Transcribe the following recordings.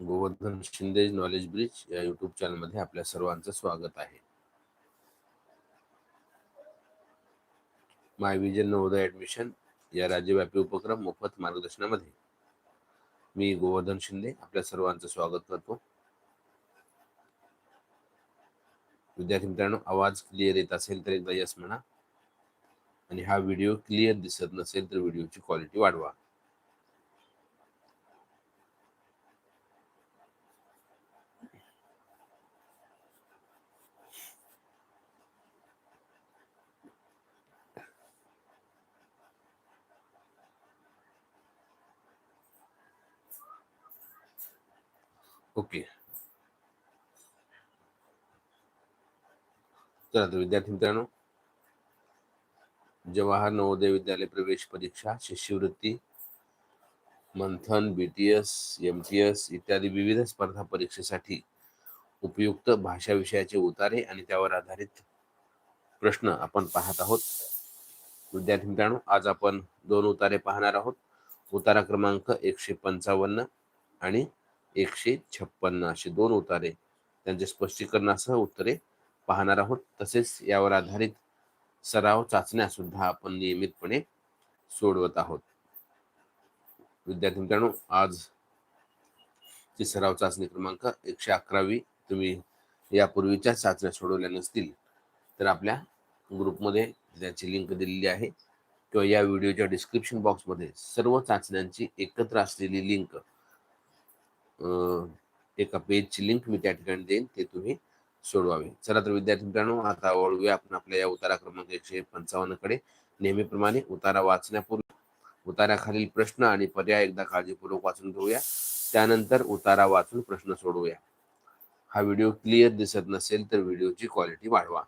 Govardhan Shinde knowledge bridge या YouTube चॅनलमध्ये आपल्या सर्वांचं स्वागत आहे. माय विजन नवोदय ऍडमिशन या राज्यव्यापी उपक्रम मोफत मार्गदर्शनामध्ये मी गोवर्धन शिंदे आपल्या सर्वांचं स्वागत करतो. विद्यार्थी मित्रांनो आवाज क्लिअर येत असेल तर एकदा यस म्हणा. आणि हा व्हिडिओ क्लिअर दिसत नसेल तर व्हिडिओची क्वालिटी वाढवा. ओके. चला तर विद्यार्थी मित्रांनो जवाहर नवोदय विद्यालय प्रवेश परीक्षा शिष्यवृत्ती मंथन बीटीएस एमटीएस इत्यादी विविध स्पर्धा परीक्षेसाठी उपयुक्त भाषा विषयाचे उतारे आणि त्यावर आधारित प्रश्न आपण पाहत आहोत. विद्यार्थी मित्रांनो आज आपण दोन उतारे पाहणार आहोत. उतारा क्रमांक एकशे पंचावन्न आणि एकशे छप्पन्न असे दोन उतारे. त्यांचे स्पष्टीकरणासह उत्तरे पाहणार आहोत. तसेच यावर आधारित सराव चाचण्या सुद्धा आपण नियमितपणे सोडवत आहोत. विद्यार्थी मित्रांनो आज ची सराव चाचणी क्रमांक एकशे अकरावी तुम्ही यापूर्वीच्या चाचण्या सोडवल्या नसतील तर आपल्या ग्रुपमध्ये त्याची लिंक दिलेली आहे किंवा या व्हिडिओच्या डिस्क्रिप्शन बॉक्समध्ये सर्व चाचण्यांची एकत्र असलेली लिंक एका पेजची लिंक मी त्या ठिकाणी देईन ते तुम्ही सोडवावे. चला तर विद्यार्थी मित्रांनो आता वळूया आपण आपल्या या उतारा क्रमांक एकशे पंचावन्नकडे. नेहमीप्रमाणे उतारा वाचण्यापूर्वी उताराखालील प्रश्न आणि पर्याय एकदा काळजीपूर्वक वाचून घेऊया. त्यानंतर उतारा वाचून प्रश्न सोडवूया. हा व्हिडिओ क्लिअर दिसत नसेल तर व्हिडिओची क्वालिटी वाढवा.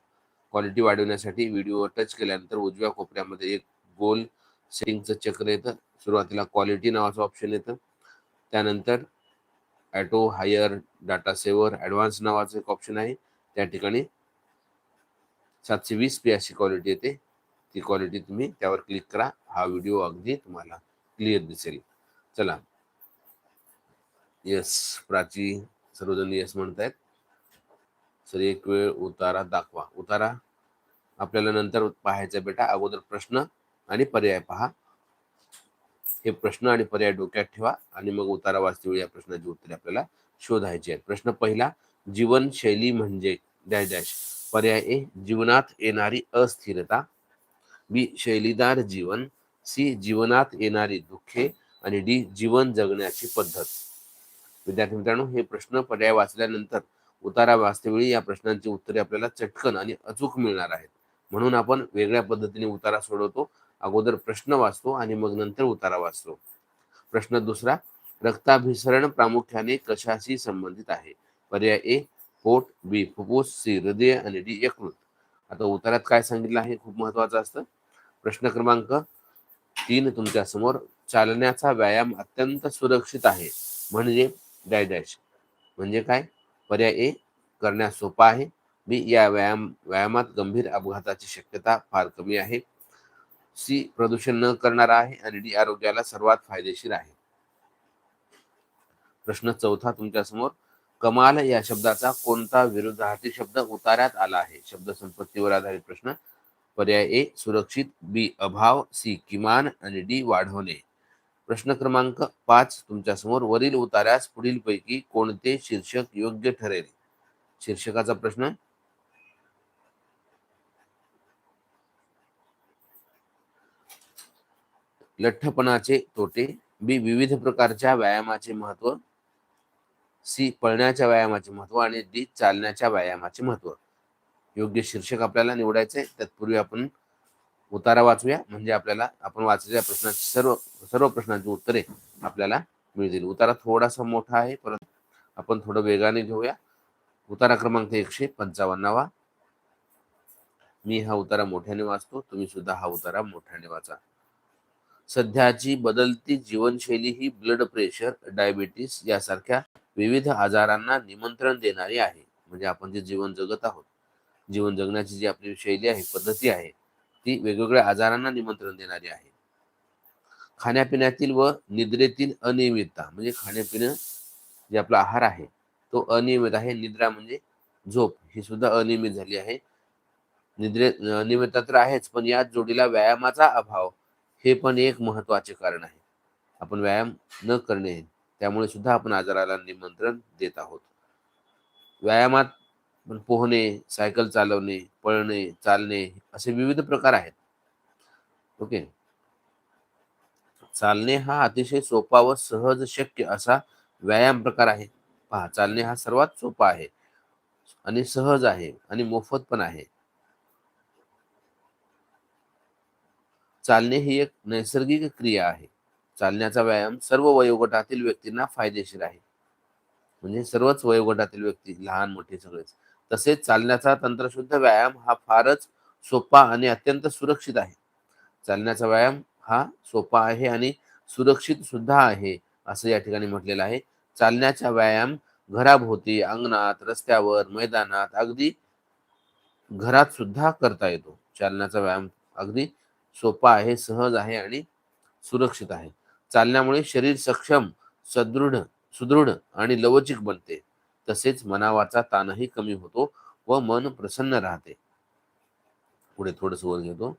क्वालिटी वाढवण्यासाठी व्हिडिओ टच केल्यानंतर उजव्या कोपऱ्यामध्ये एक गोल सेटिंगचं चक्र येतं. सुरुवातीला क्वालिटी नावाचं ऑप्शन येतं. त्यानंतर auto higher data saver advance नावाचं एक ऑप्शन आहे. त्या ठिकाणी सातशे वीस पी अशी क्वालिटी येते. ती क्वालिटी तुम्ही त्यावर क्लिक करा. हा व्हिडिओ अगदी तुम्हाला क्लिअर दिसेल. चला. यस प्राची सर्वजण यस म्हणतायत. सर एक वेळ उतारा दाखवा. उतारा. आपल्याला नंतर पाहायचा बेटा. अगोदर प्रश्न आणि पर्याय पहा. हे प्रश्न आणि पर्याय डोक्यात ठेवा आणि मग उतारा वाचते या प्रश्नाची उत्तरे आपल्याला शोधायची आहेत. प्रश्न पहिला जीवनशैली म्हणजे डॅश डॅश. पर्याय ए जीवनात येणारी अस्थिरता. बी शैलीदार जीवन. सी जीवनात येणारी दुःखे. आणि डी जीवन जगण्याची पद्धत. विद्यार्थी मित्रांनो हे प्रश्न पर्याय वाचल्यानंतर उतारा वाचतेवेळी या प्रश्नांची उत्तरे आपल्याला चटकन आणि अचूक मिळणार आहेत. म्हणून आपण वेगळ्या पद्धतीने उतारा सोडवतो. अगोदर प्रश्न वाचतो आणि मग नंतर उतारा वाचतो. प्रश्न दुसरा रक्ताभिसरण प्रामुख्याने कशाशी संबंधित आहे? पर्याय ए पोट बी फुफ्फुस सी हृदय आणि डी यकृत. आता उतारात काय सांगितलं आहे? खूप महत्वाचं असतं. प्रश्न क्रमांक तीन तुमच्यासमोर चालण्याचा व्यायाम अत्यंत सुरक्षित आहे. म्हणजे डॅश डॅश. म्हणजे काय? पर्याय ए करण्यास सोपा आहे. बी या व्यायाम व्यायामात गंभीर अपघाताची शक्यता फार कमी आहे. सी प्रदूषण न करणारा आहे आणि डी आरोग्याला सर्वात फायदेशीर आहे. प्रश्न चौथा तुमच्यासमोर कमाल या शब्दाचा कोणता विरुद्धार्थी शब्द उतार्यात आला आहे? शब्द संपत्तीवर आधारित प्रश्न पर्याय ए सुरक्षित बी अभाव सी किमान आणि डी वाढवणे. प्रश्न क्रमांक पाच तुमच्यासमोर वरील उतार्यास पुढील पैकी कोणते शीर्षक योग्य ठरेल? शीर्षकाचा प्रश्न लठ्ठपणाचे तोटे बी विविध प्रकारच्या व्यायामाचे महत्त्व सी पळण्याच्या व्यायामाचे महत्त्व आणि डी चालण्याच्या व्यायामाचे महत्त्व. योग्य शीर्षक आपल्याला निवडायचे तत्पूर्वी आपण उतारा वाचूया. म्हणजे आपल्याला आपण वाचलेल्या प्रश्नाची सर्व सर्व प्रश्नांची उत्तरे आपल्याला मिळतील. उतारा थोडासा मोठा आहे. परंतु आपण थोडं वेगाने घेऊया. उतारा क्रमांक एकशे पंचावन्नावा. मी हा उतारा मोठ्याने वाचतो. तुम्ही सुद्धा हा उतारा मोठ्याने वाचा. सध्याची बदलती जीवनशैली ही ब्लड प्रेशर डायबिटीस यासारख्या विविध आजारांना निमंत्रण देणारी आहे. म्हणजे आपण जे जीवन जगत आहोत जीवन जगण्याची जी आपली शैली आहे पद्धती आहे ती वेगवेगळ्या आजारांना निमंत्रण देणारी आहे. खाण्यापिण्यातील व निद्रेतील अनियमितता म्हणजे खाण्यापिणं जे आपला आहार आहे तो अनियमित आहे. निद्रा म्हणजे झोप ही सुद्धा अनियमित झाली आहे. निद्रे अनियमितता तर आहेच पण याच जोडीला व्यायामाचा अभाव हे पण एक महत्त्वाचे कारण आहे. आपण व्यायाम न करणे त्यामुळे सुद्धा आपण आजाराला निमंत्रण देत आहोत. व्यायामात पण पोहणे सायकल चालवणे पळणे चालणे असे विविध प्रकार आहेत. ओके? चालणे हा अतिशय सोपा व सहज शक्य असा व्यायाम प्रकार आहे. पहा चालणे हा सर्वात सोपा आहे. आणि सहज आहे आणि मोफत पण आहे. चालणे ही एक नैसर्गिक क्रिया आहे. चालण्याचा व्यायाम सर्व वयोगटातील व्यक्तींना फायदेशीर आहे. म्हणजे सर्वच वयोगटातील व्यक्ती लहान मोठे सगळेच. तसेच चालण्याचा तंत्रशुद्ध व्यायाम हा फारच सोपा आणि अत्यंत सुरक्षित आहे. चालण्याचा व्यायाम हा सोपा आहे आणि सुरक्षित सुद्धा आहे असं या ठिकाणी म्हटलेलं आहे. चालण्याचा व्यायाम घराभोवती अंगणात रस्त्यावर मैदानात अगदी घरात सुद्धा करता येतो. चालण्याचा व्यायाम अगदी सोपा आहे सहज आहे आणि सुरक्षित आहे. चालण्यामुळे शरीर सक्षम सदृढ सुदृढ आणि लवचिक बनते. तसेच मनावाचा ताणही कमी होतो व मन प्रसन्न राहते. पुढे थोडस वर घेतो.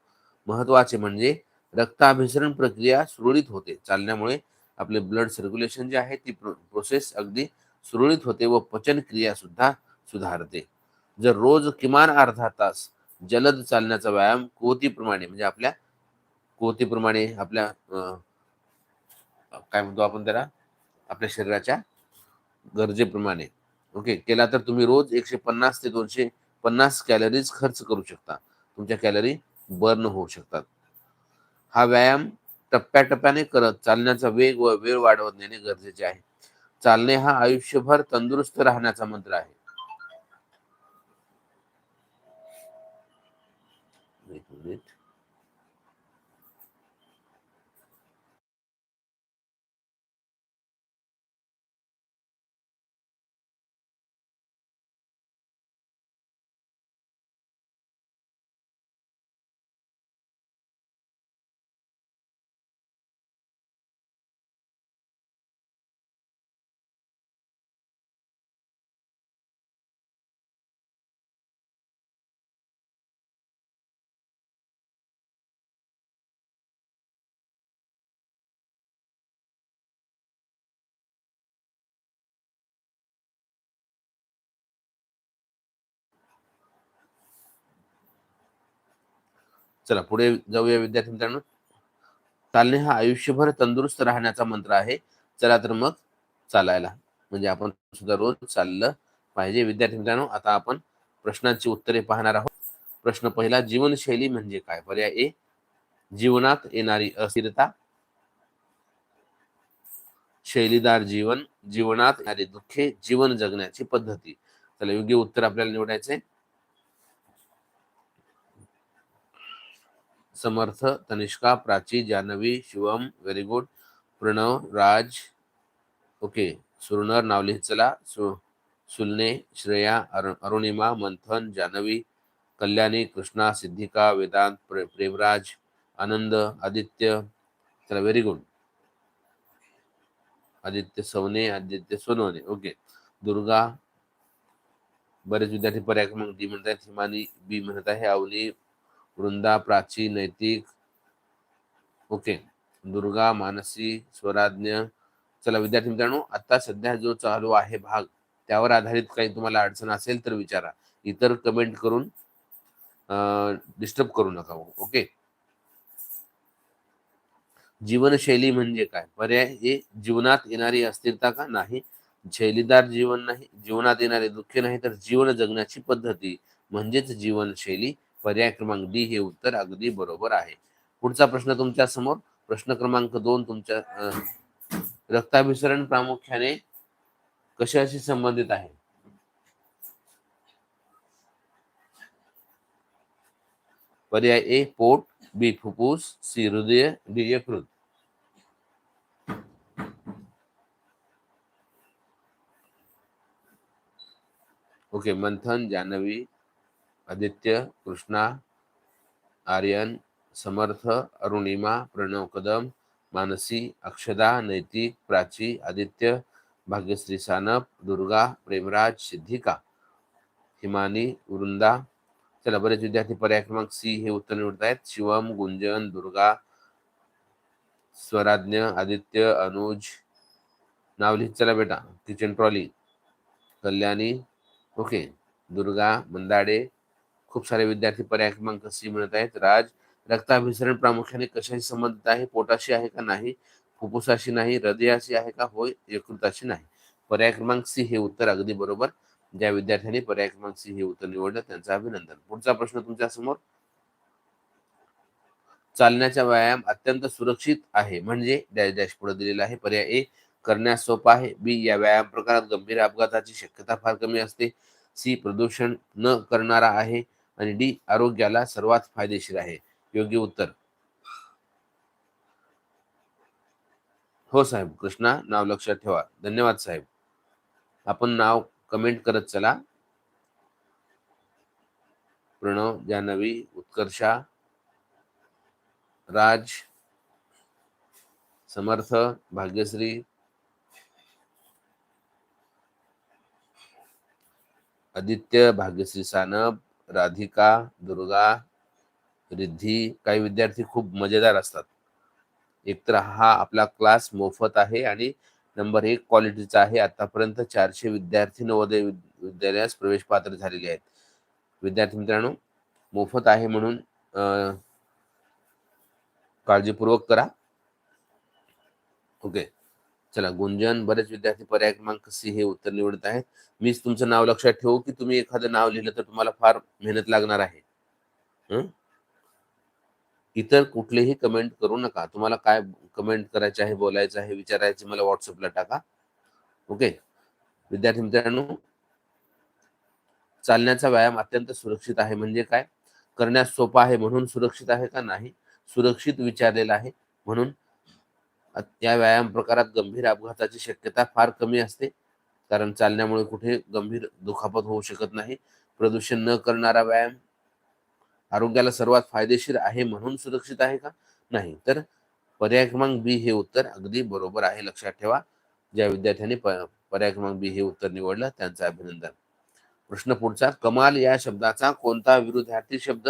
महत्त्वाचे म्हणजे रक्ताभिसरण प्रक्रिया सुरळीत होते. चालण्यामुळे आपले ब्लड सर्क्युलेशन जे आहे ती प्रोसेस अगदी सुरळीत होते व पचन क्रिया सुद्धा सुधारते. जर रोज किमान अर्धा तास जलद चालण्याचा व्यायाम कोतीप्रमाणे म्हणजे आपल्या कोतीप्रमाणे आपल्या काय म्हणतो आपण त्याला? आपल्या शरीराच्या गरजेप्रमाणे. ओके? केला तर तुम्ही रोज एकशे पन्नास ते दोनशे पन्नास कॅलरीज खर्च करू शकता. तुमच्या कॅलरी बर्न होऊ शकतात. हा व्यायाम टप्प्याटप्प्याने करत चालण्याचा वेग व वेळ वाढवत नेणे गरजेचे आहे. चालणे हा आयुष्यभर तंदुरुस्त राहण्याचा मंत्र आहे. bit. चला पुढे जाऊया विद्यार्थी मित्रांनो. चालणे हा आयुष्यभर तंदुरुस्त राहण्याचा मंत्र आहे. चला तर मग चालायला. म्हणजे आपण सुद्धा रोज चाललं पाहिजे. विद्यार्थी मित्रांनो आता आपण प्रश्नांची उत्तरे पाहणार आहोत. प्रश्न पहिला जीवनशैली म्हणजे काय? पर्याय ए जीवनात येणारी अस्थिरता. शैलीदार जीवन जीवनात येणारी दुःखे जीवन जगण्याची पद्धती. चला योग्य उत्तर आपल्याला निवडायचंय. Samarth Tanishka Prachi Janvi Shivam very good Pranav Raj okay Surnar Navali चला सु सुलने श्रेया अरुणिमा मंथन जानवी कल्याणी कृष्णा सिद्धिका वेदांत प्रे, प्रेमराज आनंद आदित्य चला very good Aditya Savane Aditya Sonawane okay Durga बरेच विद्यार्थी पर्याय क्रमांक डी म्हणतात हिमानी बी म्हणत आहे. अवनी वृंदा प्राची नैतिक. ओके. दुर्गा मानसी स्वराज्ञ. चला विद्यार्थी मित्रांनो आता सध्या जो चालू आहे भाग त्यावर आधारित काही तुम्हाला अडचण असेल तर विचारा. इतर कमेंट करून डिस्टर्ब करू नका ओके? जीवनशैली म्हणजे काय? पर्याय हे जीवनात येणारी अस्थिरता का नाही? शैलीदार जीवन नाही जीवनात येणारे दुःख नाही तर जीवन जगण्याची पद्धती म्हणजेच जीवनशैली पर्याय क्रमांक डी हे उत्तर अगदी बरोबर आहे. पुढचा प्रश्न तुमच्यासमोर. प्रश्न क्रमांक दोन तुमच्या रक्ताभिसरण प्रामुख्याने कशाशी संबंधित आहे? पर्याय ए पोट बी फुफ्फुस सी हृदय डी यकृत ओके मंथन जानवी आदित्य कृष्णा आर्यन समर्थ अरुणिमा प्रणव कदम मानसी अक्षदा नैतिक प्राची आदित्य भाग्यश्री सानप दुर्गा प्रेमराज सिद्धिका हिमानी वृंदा. चला बरेच विद्यार्थी पर्याय क्रमांक सी हे उत्तर निवडत आहेत शिवम गुंजन दुर्गा स्वराज्ञ आदित्य अनुज. नाव लिहित चला बेटा. Kitchen trolley. Kalyani. Okay. Durga Mandade खूप सारे विद्यार्थी पर्याय क्रमांक सी म्हणत आहेत. राज रक्ताभिसरण प्रामुख्याने कशाशी संबंधित आहे? पोटाशी आहे का नाही? फुफ्फुसाशी नाही? हृदयाशी आहे का? होय यकृताशी नाही. पर्याय क्रमांक सी हे उत्तर अगदी बरोबर. ज्या विद्यार्थ्यांनी पर्याय क्रमांक सी हे उत्तर निवडलं त्यांचं अभिनंदन. पुढचा प्रश्न तुमच्यासमोर. चालण्याचा व्यायाम अत्यंत सुरक्षित आहे. म्हणजे डॅश डॅश पुढे दिलेला आहे. पर्याय ए करण्यास सोपा आहे. बी या व्यायाम प्रकारात गंभीर अपघाताची शक्यता फार कमी असते. सी प्रदूषण न करणारा आहे. आणि डी आरोग्याला सर्वात फायदेशीर आहे. योग्य उत्तर. हो साहेब कृष्णा नाव लक्षात ठेवा. धन्यवाद साहेब. आपण नाव कमेंट करत चला. प्रणव जान्हवी उत्कर्षा राज समर्थ भाग्यश्री आदित्य भाग्यश्री सानप राधिका दुर्गा रिद्धी काही विद्यार्थी खूप मजेदार असतात. एकतर हा आपला क्लास मोफत आहे आणि नंबर एक क्वालिटीचा आहे. आतापर्यंत चारशे विद्यार्थी नवोदय विद्यालयास प्रवेश पात्र झालेले आहेत. विद्यार्थी मित्रांनो मोफत आहे म्हणून काळजीपूर्वक करा. ओके. चला गुंजन बरेच विद्यार्थी पर्याय क्रमांक सी हे उत्तर निवडत आहेत. मीच तुमचं नाव लक्षात ठेवू की तुम्ही एखादं नाव लिहिलं तर तुम्हाला फार मेहनत लागणार आहे. इतर कुठलेही कमेंट करू नका. तुम्हाला काय कमेंट करायचे आहे बोलायचं आहे विचारायचे मला व्हॉट्सअपला टाका. ओके विद्यार्थी मित्रांनो चालण्याचा व्यायाम अत्यंत सुरक्षित आहे म्हणजे काय? करण्यास सोपा आहे म्हणून सुरक्षित आहे का नाही? सुरक्षित विचारलेला आहे म्हणून या व्यायाम प्रकारात गंभीर अपघाताची शक्यता फार कमी असते. कारण चालण्यामुळे कुठे गंभीर दुखापत होऊ शकत नाही. प्रदूषण न करणारा व्यायाम आरोग्याला सर्वात फायदेशीर आहे म्हणून सुरक्षित आहे का? नाही. तर पर्याय क्रमांक बी हे उत्तर अगदी बरोबर आहे. लक्षात ठेवा. ज्या विद्यार्थ्यांनी पर्याय क्रमांक बी हे उत्तर निवडलं त्यांचं अभिनंदन. प्रश्न पुढचा कमाल या शब्दाचा कोणता विरुद्धार्थी शब्द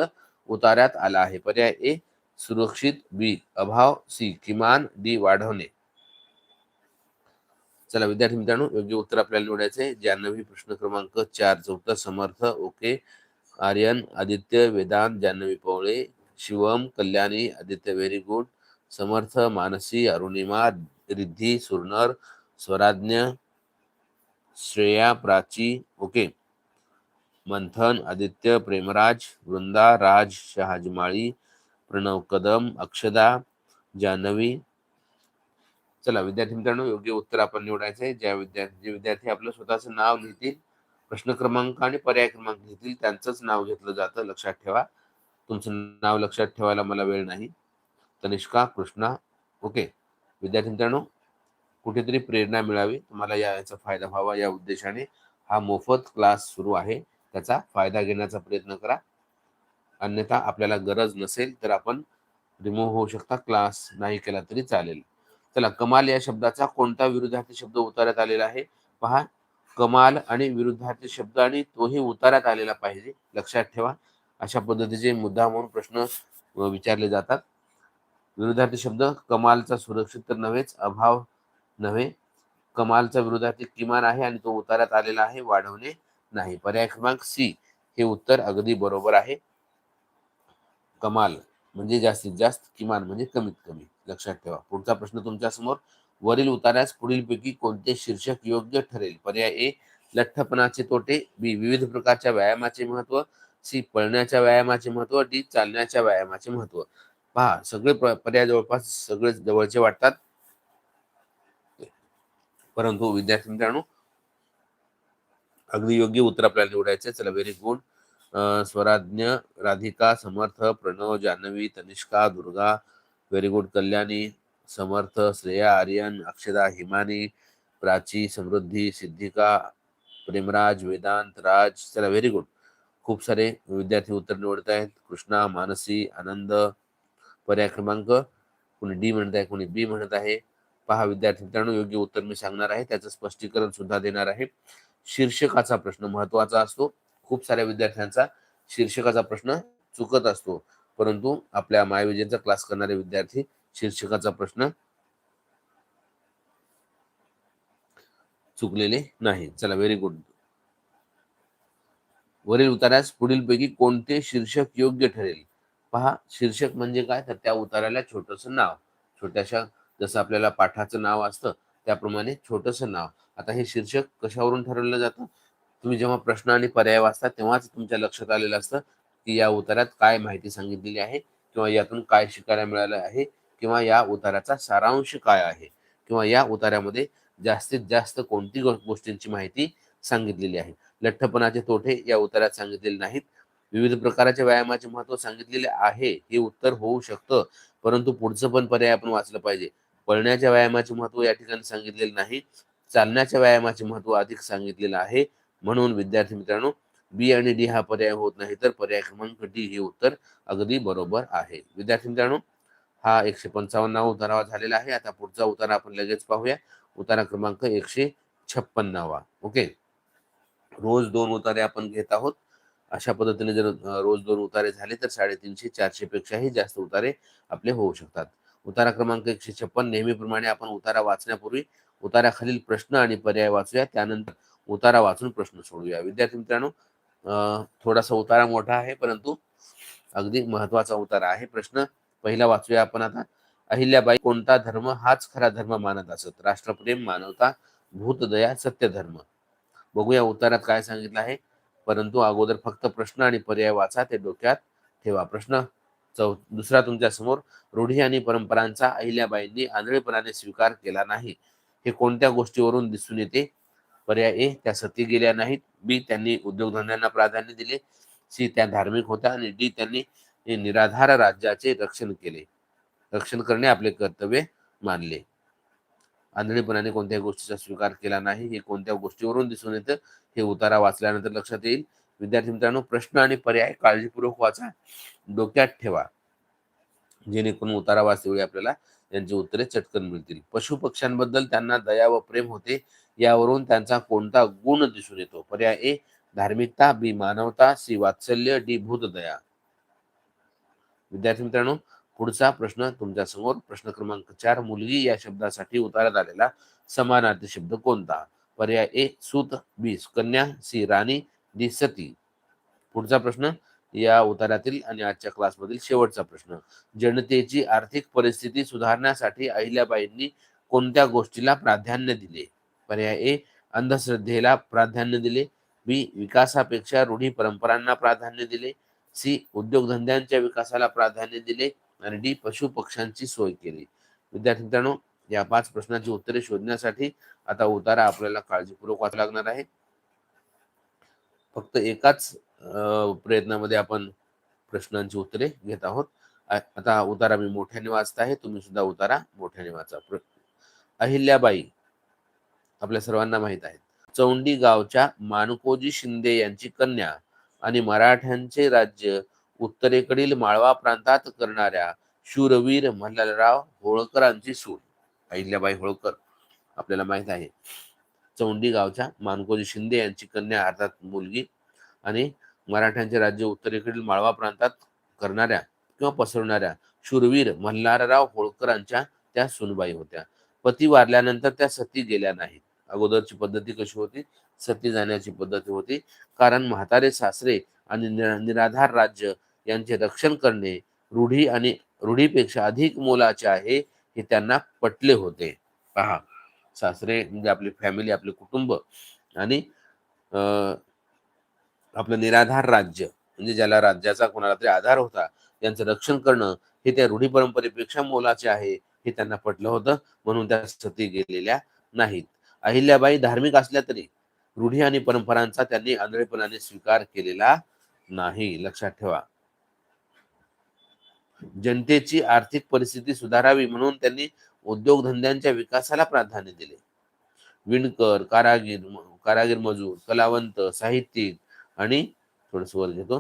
उतार्यात आला आहे? पर्याय ए सुरक्षित बी अभाव सी किमान डी वाढवणे. चला विद्यार्थी मित्रांनो योग्य उत्तर आपल्याला निवडायचे जान्हवी प्रश्न क्रमांक चार चौथा Samarth okay. Aryan Aditya Vedant Janhavi Pawale Shivam Kalyani Aditya very good Samarth Mansi Arunima Riddhi Suranar Swaradnya Shreya Prachi okay. Manthan Aditya Premraj Vrinda Raj Shahajmali Pranav Kadam Akshada Janhavi चला विद्यार्थी मित्रांनो योग्य उत्तर आपण निवडायचं आहे ज्या विद्यार्थी जे विद्यार्थी आपलं स्वतःचं नाव लिहितील प्रश्न क्रमांक आणि पर्याय क्रमांक घेतील त्यांचंच नाव घेतलं जातं लक्षात ठेवा. तुमचं नाव लक्षात ठेवायला मला वेळ नाही. तनिष्का कृष्णा. ओके. विद्यार्थी मित्रांनो कुठेतरी प्रेरणा मिळावी. तुम्हाला या याचा फायदा व्हावा या उद्देशाने. हा मोफत क्लास सुरू आहे. त्याचा फायदा घेण्याचा प्रयत्न करा. अन्यथा आपल्याला गरज नसेल तर आपण रिमूव्ह होऊ शकता. क्लास नाही केला तरी चालेल. चला कमाल या शब्दाचा कोणता विरुद्धार्थी शब्द उतारण्यात आलेला आहे? पहा कमाल आणि विरुद्धार्थी शब्द आणि तोही उतारण्यात आलेला पाहिजे. लक्षात ठेवा. अशा पद्धतीचे मुद्दा म्हणून प्रश्न विचारले जातात. विरुद्धार्थी शब्द कमालचा सुरक्षित तर नव्हेच अभाव नव्हे. कमालचा विरोधार्थी किमान आहे आणि तो उतारात आलेला आहे वाढवणे नाही. पर्याय क्रमांक सी. हे उत्तर अगदी बरोबर आहे. कमाल म्हणजे जास्तीत जास्त किमान म्हणजे कमीत कमी लक्षात ठेवा. पुढचा प्रश्न तुमच्यासमोर वरील उतारास पुढीलपैकी कोणते शीर्षक योग्य ठरेल? पर्याय ए लठ्ठपणाचे तोटे बी विविध प्रकारच्या व्यायामाचे महत्त्व सी पळण्याच्या व्यायामाचे महत्त्व डी चालण्याच्या व्यायामाचे महत्त्व. पहा सगळे पर्याय जवळपास सगळे जवळचे वाटतात. परंतु विद्यार्थी मित्रांनो अगदी योग्य उत्तर आपल्याला निवडायचे चला very good Swaradnya Radhika Samarth Pranav Janhavi Tanishka Durga very good Kalyani Samarth Shreya Aryan Akshada Himani Prachi समृद्धी सिद्धिका प्रेमराज वेदांत राज चला व्हेरी गुड खूप सारे विद्यार्थी उत्तर निवडत आहेत. कृष्णा मानसी आनंद पर्याय क्रमांक कोणी डी म्हणत आहे कोणी बी म्हणत आहे. पहा विद्यार्थी मित्रांनो योग्य उत्तर मी सांगणार आहे. त्याचं स्पष्टीकरण सुद्धा देणार आहे. शीर्षकाचा प्रश्न महत्त्वाचा असतो. खूप साऱ्या विद्यार्थ्यांचा शीर्षकाचा प्रश्न चुकत असतो. परंतु आपल्या मायविजयचा क्लास करणारे विद्यार्थी शीर्षकाचा प्रश्न चुकलेले नाही. चला व्हेरी गुड वरील उतारास पुढीलपैकी कोणते शीर्षक योग्य ठरेल? पहा शीर्षक म्हणजे काय? तर त्या उताराला छोटस नाव. छोट्याशा जसं आपल्याला पाठाचं नाव असतं त्याप्रमाणे छोटस नाव. आता हे शीर्षक कशावरून ठरवलं जातं? तुम्ही जेव्हा प्रश्न आणि पर्याय वाचता तेव्हाच तुमच्या लक्षात आलेलं असतं की या उतारात काय माहिती सांगितलेली आहे किंवा यातून काय शिकायला मिळालं आहे किंवा या उताराचा सारांश काय आहे किंवा या उतारामध्ये जास्तीत जास्त कोणती गोष्टींची माहिती सांगितलेली आहे. लठ्ठपणाचे तोटे या उतारात सांगितलेले नाहीत. विविध प्रकारच्या व्यायामाचे महत्त्व सांगितलेले आहे हे उत्तर होऊ शकतं परंतु पुढचं पण पर्याय आपण वाचलं पाहिजे. पळण्याच्या व्यायामाचे महत्त्व या ठिकाणी सांगितलेले नाही. चालण्याच्या व्यायामाचे महत्त्व अधिक सांगितलेलं आहे. म्हणून विद्यार्थी मित्रांनो बी आणि डी हा पर्याय होत नाही तर पर्याय क्रमांक डी हे उत्तर अगदी बरोबर आहे. विद्यार्थी मित्रांनो हा एकशे पंचावन्नावा उतारावा झालेला आहे. आता पुढचा उतारा आपण लगेच पाहूया. उतारा क्रमांक एकशे छप्पन्नावा. ओके? रोज दोन उतारे आपण घेत आहोत. अशा पद्धतीने जर रोज दोन उतारे झाले तर साडेतीनशे चारशे पेक्षाही जास्त उतारे आपले होऊ शकतात. उतारा क्रमांक एकशे छप्पन नेहमीप्रमाणे आपण उतारा वाचण्यापूर्वी उताराखालील प्रश्न आणि पर्याय वाचूया. त्यानंतर उतारा वाचून प्रश्न सोडूया. विद्यार्थी मित्रांनो थोडासा उतारा मोठा आहे परंतु अगदी महत्त्वाचा उतारा आहे. प्रश्न पहिला वाचूया आपण आता. अहिल्याबाई कोणता धर्म हाच खरा धर्म मानत असत? राष्ट्रप्रेम मानवता भूतदया सत्यधर्म. बघूया उत्तरात काय सांगितलं आहे. परंतु अगोदर फक्त प्रश्न आणि पर्याय वाचा ते डोक्यात ठेवा. प्रश्न चौ दुसरा तुमच्यासमोर. रूढी आणि परंपरांचा अहिल्याबाईंनी आंधळेपणाने स्वीकार केला नाही. हे कोणत्या गोष्टीवरून दिसून येते? पर्याय ए त्या सती गेल्या नाहीत. बी त्यांनी उद्योगधंद्यांना प्राधान्य दिले. सी त्या धार्मिक होत्या. आणि डी त्यांनी निराधार राज्याचे रक्षण केले. रक्षण करणे आपले कर्तव्य मानले. आंधळीपणाने कोणत्याही गोष्टीचा स्वीकार केला नाही. हे कोणत्या गोष्टीवरून दिसून येतं हे उतारा वाचल्यानंतर लक्षात येईल. विद्यार्थी मित्रांनो प्रश्न आणि पर्याय काळजीपूर्वक वाचा. डोक्यात ठेवा. जेणेकरून उतारा वाचतेवेळी आपल्याला त्यांची उत्तरे चटकन मिळतील. पशु पक्ष्यांबद्दल त्यांना दया व प्रेम होते. यावरून त्यांचा कोणता गुण दिसून येतो? पर्याय ए धार्मिकता बी मानवता सी वात्सल्य डी भूतदया. विद्यार्थी मित्रांनो पुढचा प्रश्न तुमच्यासमोर प्रश्न क्रमांक चार मुलगी या शब्दासाठी उतारण्यात आलेला समानार्थी शब्द कोणता? पर्याय ए सूत बी कन्या सी राणी डी सती. पुढचा प्रश्न या उतारातील आणि आजच्या क्लासमधील शेवटचा प्रश्न. जनतेची आर्थिक परिस्थिती सुधारण्यासाठी अहिल्याबाईंनी कोणत्या गोष्टीला प्राधान्य दिले? पर्याय ए. अंधश्रद्धेला प्राधान्य दिले. बी. विकासापेक्षा रूढी परंपरांना प्राधान्य दिले. सी. उद्योगधंद्यांच्या विकासाला प्राधान्य दिले. आणि डी. पशु पक्ष्यांची सोय केली. विद्यार्थी मित्रांनो या पाच प्रश्नांची उत्तरे शोधण्यासाठी आता उतारा आपल्याला काळजीपूर्वक वाचा लागणार आहे. फक्त एकाच प्रयत्नामध्ये आपण प्रश्नांची उत्तरे घेत आहोत. आता उतारा मी मोठ्याने वाचत आहे. तुम्ही सुद्धा उतारा. मोठ्याने वाचा. अहिल्याबाई आपल्या सर्वांना माहीत आहे चौंडी गावच्या मानकोजी शिंदे यांची कन्या आणि मराठ्यांचे राज्य उत्तरेकडील माळवा प्रांतात करणाऱ्या शूरवीर मल्हारराव होळकरांची सून. अहिल्याबाई होळकर आपल्याला माहीत आहे. चौंडी गावच्या मानकोजी शिंदे यांची कन्या अर्थात मुलगी आणि मराठ्यांचे राज्य उत्तरेकडील माळवा प्रांतात करणाऱ्या किंवा पसरवणाऱ्या शूरवीर मल्हारराव होळकरांच्या त्या सुनबाई होत्या. पती वारल्यानंतर त्या सती गेल्या नाहीत. अगोदरची पद्धती कशी होती? सती जाण्याची पद्धती होती. कारण म्हातारे सासरे आणि निराधार राज्य यांचे रक्षण करणे रूढी आणि रूढीपेक्षा अधिक मोलाचे आहे हे त्यांना पटले होते. पहा सासरे म्हणजे आपली फॅमिली आपले कुटुंब आणि आपलं निराधार राज्य म्हणजे ज्याला राज्याचा कोणाला तरी आधार होता त्यांचं रक्षण करणं हे त्या रूढी परंपरेपेक्षा मोलाचे आहे हे त्यांना पटलं होतं. म्हणून त्या सती गेलेल्या नाहीत. अहिल्याबाई धार्मिक असल्या तरी रूढी आणि परंपरांचा त्यांनी आंधळेपणाने स्वीकार केलेला नाही. लक्षात ठेवा. जनतेची आर्थिक परिस्थिती सुधारावी म्हणून त्यांनी उद्योगधंद्यांच्या विकासाला प्राधान्य दिले. विणकर कारागीर कारागीर मजूर कलावंत साहित्यिक आणि थोडस वर घेतो.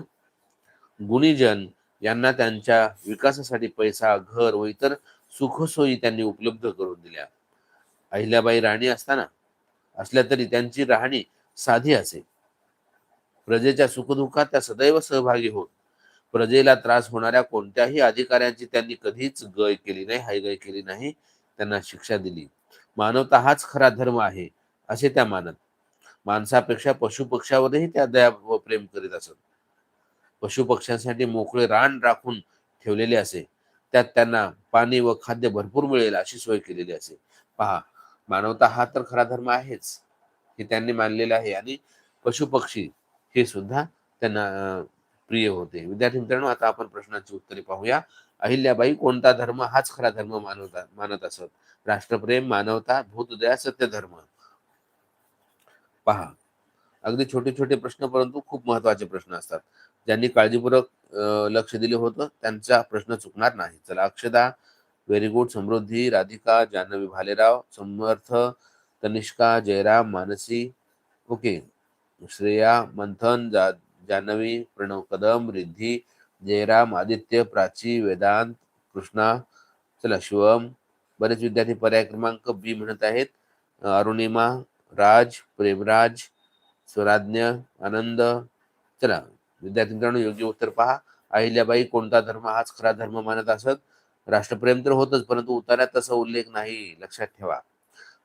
गुणीजन यांना त्यांच्या विकासासाठी पैसा घर व इतर सुखसोयी त्यांनी उपलब्ध करून दिल्या. अहिल्याबाई राणी असताना असल्या तरी त्यांची राहणी साधी असे. प्रजेच्या सुखदुःखात त्या सदैव सहभागी होत प्रजेला त्रास होणाऱ्या कोणत्याही अधिकाऱ्यांची त्यांनी कधीच गय केली नाही हायगय केली नाही त्यांना शिक्षा दिली. मानवता हाच खरा धर्म आहे असे त्या मानत. माणसापेक्षा पशुपक्ष्यावरही त्या दया व प्रेम करीत असत. पशु पक्ष्यांसाठी मोकळे रान राखून ठेवलेले असे. त्यात त्यांना पाणी व खाद्य भरपूर मिळेल अशी सोय केलेली असे. पहा मानवता हा तर खरा धर्म आहेच हे त्यांनी मानलेलं आहे. आणि पशु पक्षी हे सुद्धा त्यांना प्रिय होते. विद्यार्थी मित्रांनो आता आपण प्रश्नाची उत्तरे पाहूया. अहिल्याबाई कोणता धर्म हाच खरा धर्म मानवता मानत असत? राष्ट्रप्रेम मानवता भूतदया सत्यधर्म पहा. अगदी छोटे छोटे प्रश्न परंतु खूप महत्त्वाचे प्रश्न असतात. ज्यांनी काळजीपूर्वक लक्ष दिले होतं त्यांचा प्रश्न चुकणार नाही. चला Akshada very good Samruddhi Radhika Janhavi Bhalerao Samarth Tanishka Jayram Mansi. Okay Shreya Manthan जा जान्हवी प्रणव कदम रिद्धी जयराम आदित्य प्राची वेदांत कृष्णा चला शिवम. बरेच विद्यार्थी पर्याय क्रमांक बी म्हणत आहेत. अरुणिमा राज प्रेमराज स्वराज्ञ आनंद. चला विद्यार्थी मित्रांनो योग्य उत्तर पहा. अहिल्याबाई कोणता धर्म? हाच खरा धर्म मानत असत. राष्ट्रप्रेम तर होतच परंतु उतार्यात तसा उल्लेख नाही. लक्षात ठेवा.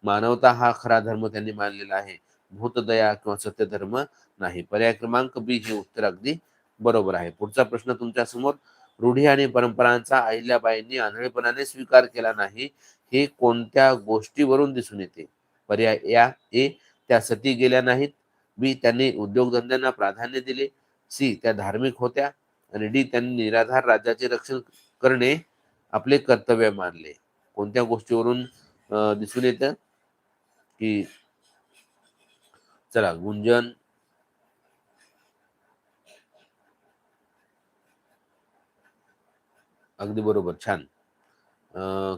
मानवता हा खरा धर्म त्यांनी मानलेला आहे. भूतदया किंवा सत्यधर्म नाही. पर्याय क्रमांक बी हे उत्तर अगदी बरोबर आहे. पुढचा प्रश्न तुमच्यासमोर. रूढी आणि परंपरांचा अहिल्याबाईंनी आंधळेपणाने स्वीकार केला नाही हे कोणत्या गोष्टीवरून दिसून येते? पर्याय या ए त्या सती गेल्या नाहीत. बी त्यांनी उद्योगधंद्यांना प्राधान्य दिले. सी त्या धार्मिक होत्या. आणि डी त्यांनी निराधार राज्याचे रक्षण करणे आपले कर्तव्य मानले. कोणत्या गोष्टीवरून दिसून येतं? की चला गुंजन. अगदी बरोबर छान.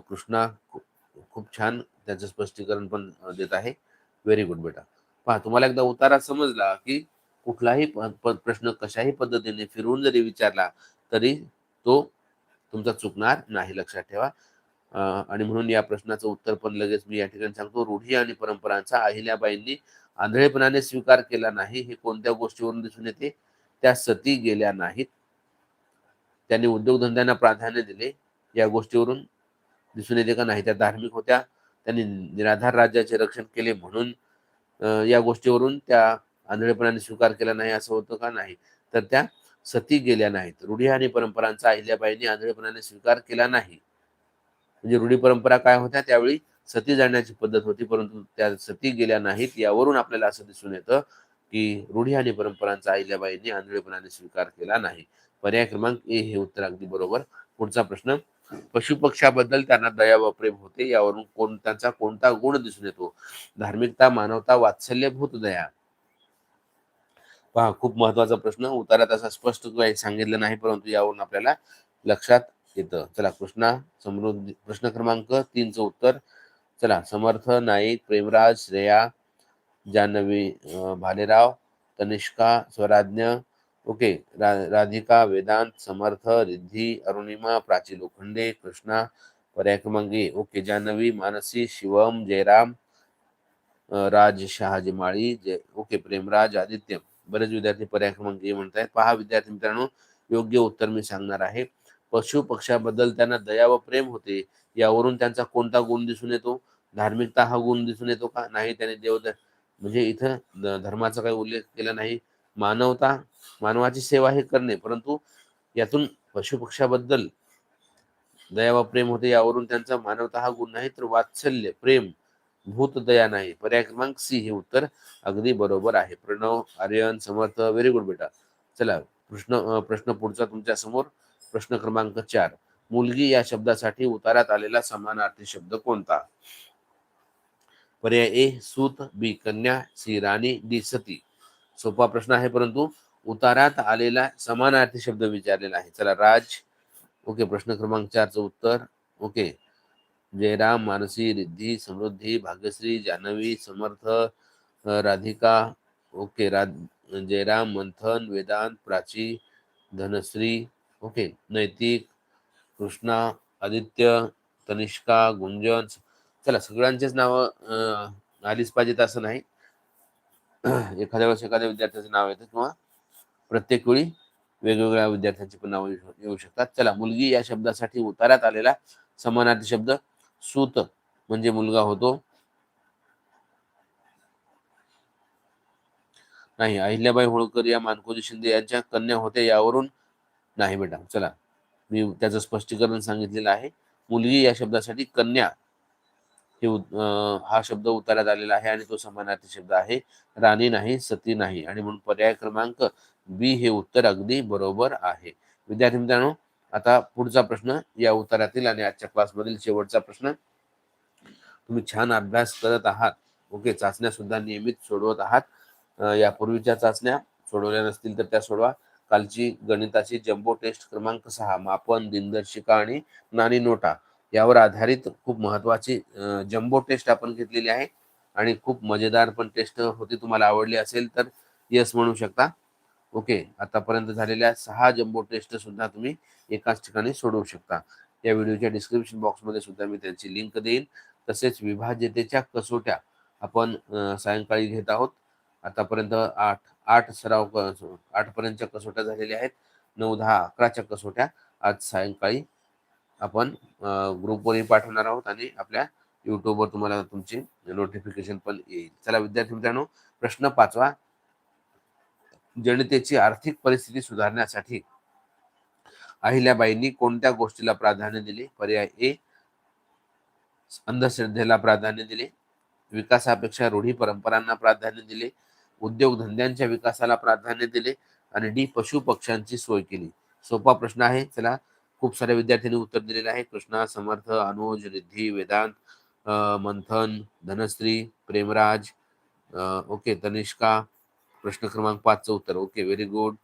कृष्णा खूप छान त्याचं स्पष्टीकरण पण देत आहे. व्हेरी गुड बेटा. पहा तुम्हाला एकदा उतारा समजला की कुठलाही प्रश्न कशाही पद्धतीने फिरवून जरी विचारला तरी तो तुमचा चुकणार नाही लक्षात ठेवा. आणि म्हणून या प्रश्नाचं उत्तर पण लगेच मी या ठिकाणी सांगतो. रूढी आणि परंपरांचा अहिल्याबाईंनी आंधळेपणाने स्वीकार केला नाही हे कोणत्या गोष्टीवरून दिसून येते? त्या सती गेल्या नाहीत. त्यांनी उद्योगधंद्यांना प्राधान्य दिले. या गोष्टीवरून दिसून येते का नाही त्या धार्मिक होत्या. त्यांनी निराधार राज्याचे रक्षण केले म्हणून या गोष्टीवरून त्या आंधळेपणाने स्वीकार केला नाही असं होतं का नाही? तर त्या सती गेल्या नाहीत. रूढी आणि परंपरांचा अहिल्याबाईंनी आंधळेपणाने स्वीकार केला नाही. म्हणजे रूढी परंपरा काय होत्या? त्यावेळी सती जाण्याची पद्धत होती परंतु त्या सती गेल्या नाहीत यावरून आपल्याला असं दिसून येतं की रूढी आणि परंपरांचा अहिल्याबाईंनी आंधळेपणाने स्वीकार केला नाही. पर्याय क्रमांक ए हे उत्तर अगदी बरोबर. पुढचा प्रश्न पशुपक्ष्याबद्दल त्यांना दया व प्रेम होते यावरून कोण त्यांचा कोणता गुण दिसून येतो? धार्मिकता मानवता वात्सल्य भूतदया पहा खूप महत्त्वाचा प्रश्न. उतारात असा स्पष्ट काही सांगितलं नाही परंतु यावरून आपल्याला लक्षात येतं. चला कृष्णा समृद्धी प्रश्न क्रमांक तीनचं उत्तर. चला समर्थ नाईक प्रेमराज श्रेया जान्हवी भालेराव तनिष्का स्वराज्ञ ओके. रा राधिका वेदांत समर्थ रिद्धी अरुणिमा प्राची लोखंडे कृष्णा पर्याय क्रमांक ओके जान्हवी मानसी शिवम जयराम राज शहाजी माळी जय ओके प्रेमराज आदित्य. बरेच विद्यार्थी पर्याय क्रमांक ए म्हणतायत. पहा विद्यार्थी मित्रांनो योग्य उत्तर मी सांगणार आहे. पशु पक्ष्याबद्दल त्यांना दया व प्रेम होते यावरून त्यांचा कोणता गुण दिसून येतो? धार्मिकता हा गुण दिसून येतो का? नाही त्याने देव म्हणजे इथं धर्माचा काही उल्लेख केला नाही. मानवता मानवाची सेवा हे करणे परंतु यातून पशुपक्षाबद्दल दया व प्रेम होते यावरून त्यांचा मानवता हा गुण नाही तर वात्सल्य प्रेम भूत दया नाही. पर्याय क्रमांक सी हे उत्तर अगदी बरोबर आहे. प्रणव आर्यन समर्थ व्हेरी गुड बेटा. चला प्रश्न प्रश्न पुढचा तुमच्यासमोर. प्रश्न क्रमांक चार. मुलगी या शब्दासाठी उतारात आलेला समानार्थी शब्द कोणता? पर्याय ए सूत बी कन्या सी राणी डी सती. सोपा प्रश्न आहे परंतु उतारात आलेला समानार्थी शब्द विचारलेला आहे. चला राज. ओके प्रश्न क्रमांक चारचं उत्तर. ओके. जयराम मानसी रिद्धी समृद्धी भाग्यश्री जान्हवी समर्थ राधिका ओके राध जयराम मंथन वेदांत प्राची धनश्री ओके नैतिक कृष्णा आदित्य तनिष्का गुंजन चला सगळ्यांचेच नावं आलीच पाहिजेत असं नाही. एखाद्या वेळेस एखाद्या विद्यार्थ्याचं नाव येतं किंवा प्रत्येक वेळी वेगवेगळ्या विद्यार्थ्यांची पण नावं येऊ येऊ शकतात. चला मुलगी या शब्दासाठी उतारात आलेला समानार्थी शब्द सूत म्हणजे मुलगा होतो. नाही अहिल्याबाई होळकर या मानकोजी शिंदे यांच्या कन्या होत्या यावरून नाही बेटा चला. मी त्याचं स्पष्टीकरण सांगितलेलं आहे. मुलगी या शब्दासाठी कन्या हे हा शब्द उतारण्यात आलेला आहे आणि तो समानार्थी शब्द आहे. राणी नाही सती नाही आणि म्हणून पर्याय क्रमांक बी हे उत्तर अगदी बरोबर आहे. विद्यार्थी मित्रांनो आता पुढचा प्रश्न या उत्तरातील आणि आजच्या क्लासमधील शेवटचा प्रश्न. तुम्ही छान अभ्यास करत आहात. ओके चाचण्या सुद्धा नियमित सोडवत आहात. यापूर्वीच्या चाचण्या सोडवल्या नसतील तर त्या सोडवा. कालची गणिताची जम्बो टेस्ट क्रमांक सहा मापन दिनदर्शिका आणि नाणी नोटा यावर आधारित खूप महत्वाची जम्बो टेस्ट आपण घेतलेली आहे. आणि खूप मजेदार पण टेस्ट होती. तुम्हाला आवडली असेल तर यस म्हणू शकता. ओके आतापर्यंत झालेल्या सहा जम्बो टेस्ट सुद्धा तुम्ही एकाच ठिकाणी सोडवू शकता. या व्हिडिओच्या डिस्क्रिप्शन बॉक्समध्ये सुद्धा मी त्यांची लिंक देईन. तसेच विभाज्यतेच्या कसोट्या आपण सायंकाळी घेत आहोत. आतापर्यंत आठ आठ सराव क- कसोट्या झालेल्या आहेत. नऊ दहा अकराच्या कसोट्या आज सायंकाळी आपण ग्रुपवरही पाठवणार आहोत आणि आपल्या युट्यूबवर तुम्हाला तुमची नोटिफिकेशन पण येईल. चला विद्यार्थी मित्रांनो प्रश्न पाचवा. जनतेची आर्थिक परिस्थिती सुधारण्यासाठी अहिल्याबाईंनी कोणत्या गोष्टीला प्राधान्य दिले? पर्याय ए अंधश्रद्धेला प्राधान्य दिले. विकासापेक्षा रूढी परंपरांना प्राधान्य दिले. उद्योगधंद्यांच्या विकासाला प्राधान्य दिले. आणि डी पशु पक्ष्यांची सोय केली. सोपा प्रश्न आहे. चला खूप साऱ्या विद्यार्थ्यांनी उत्तर दिलेलं आहे. कृष्णा समर्थ अनुज रिद्धी वेदांत अं, मंथन धनश्री प्रेमराज अं, ओके तनिष्का प्रश्न क्रमांक पाचचं उत्तर. Okay very good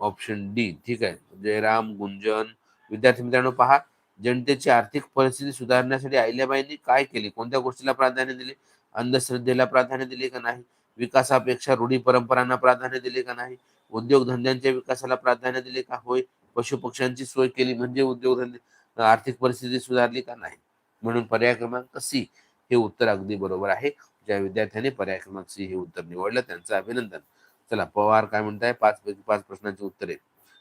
option D ठीक आहे. जयराम गुंजन. विद्यार्थी मित्रांनो पहा. जनतेची आर्थिक परिस्थिती सुधारण्यासाठी अहिल्याबाईंनी काय केले? कोणत्या गोष्टीला प्राधान्य दिले? अंधश्रद्धेला प्राधान्य दिले का नाही? विकासापेक्षा रूढी परंपरांना प्राधान्य दिले का नाही? उद्योगधंद्यांच्या विकासाला प्राधान्य दिले का? होय. पशुपक्ष्यांची सोय केली म्हणजे उद्योगधंदे आर्थिक परिस्थिती सुधारली का नाही? म्हणून पर्याय क्रमांक सी हे उत्तर अगदी बरोबर आहे. ज्या विद्यार्थ्यांनी पर्याय क्रमांक सी हे उत्तर निवडलं त्यांचं अभिनंदन. चला पवार काय म्हणताय? पाच पैकी पाच प्रश्नांची उत्तरे.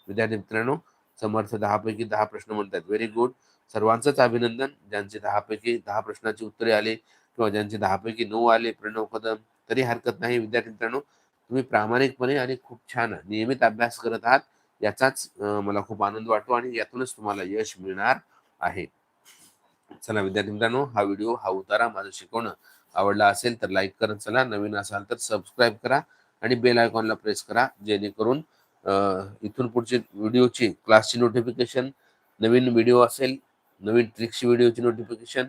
विद्यार्थी मित्रांनो समर्थ दहा पैकी दहा प्रश्न म्हणतात व्हेरी गुड सर्वांचंच अभिनंदन. ज्यांचे दहा पैकी दहा प्रश्नाची उत्तरे आले किंवा ज्यांचे दहा पैकी नऊ आले प्रणव कदम तरी हरकत नाही. विद्यार्थी मित्रांनो तुम्ही प्रामाणिकपणे आणि खूप छान नियमित अभ्यास करत आहात. याचाच मला खूप आनंद वाटतो आणि यातूनच तुम्हाला यश मिळणार आहे. चला विद्यार्थी मित्रांनो हा व्हिडिओ हा उतारा माझं शिकवणं आवडला असेल तर लाईक करत चला. नवीन असाल तर सबस्क्राईब करा आणि बेल आयकॉनला प्रेस करा जेणेकरून इथून पुढचे व्हिडिओची क्लासची नोटिफिकेशन नवीन व्हिडिओ असेल नवीन ट्रिक्सची व्हिडिओची नोटिफिकेशन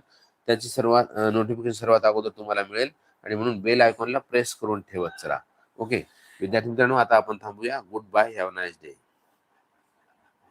त्याची सर्वात नोटिफिकेशन सर्वात अगोदर तुम्हाला मिळेल. आणि म्हणून बेल आयकॉनला प्रेस करून ठेवत चला. ओके विद्यार्थी मित्रांनो आता आपण थांबूया. Good bye have nice day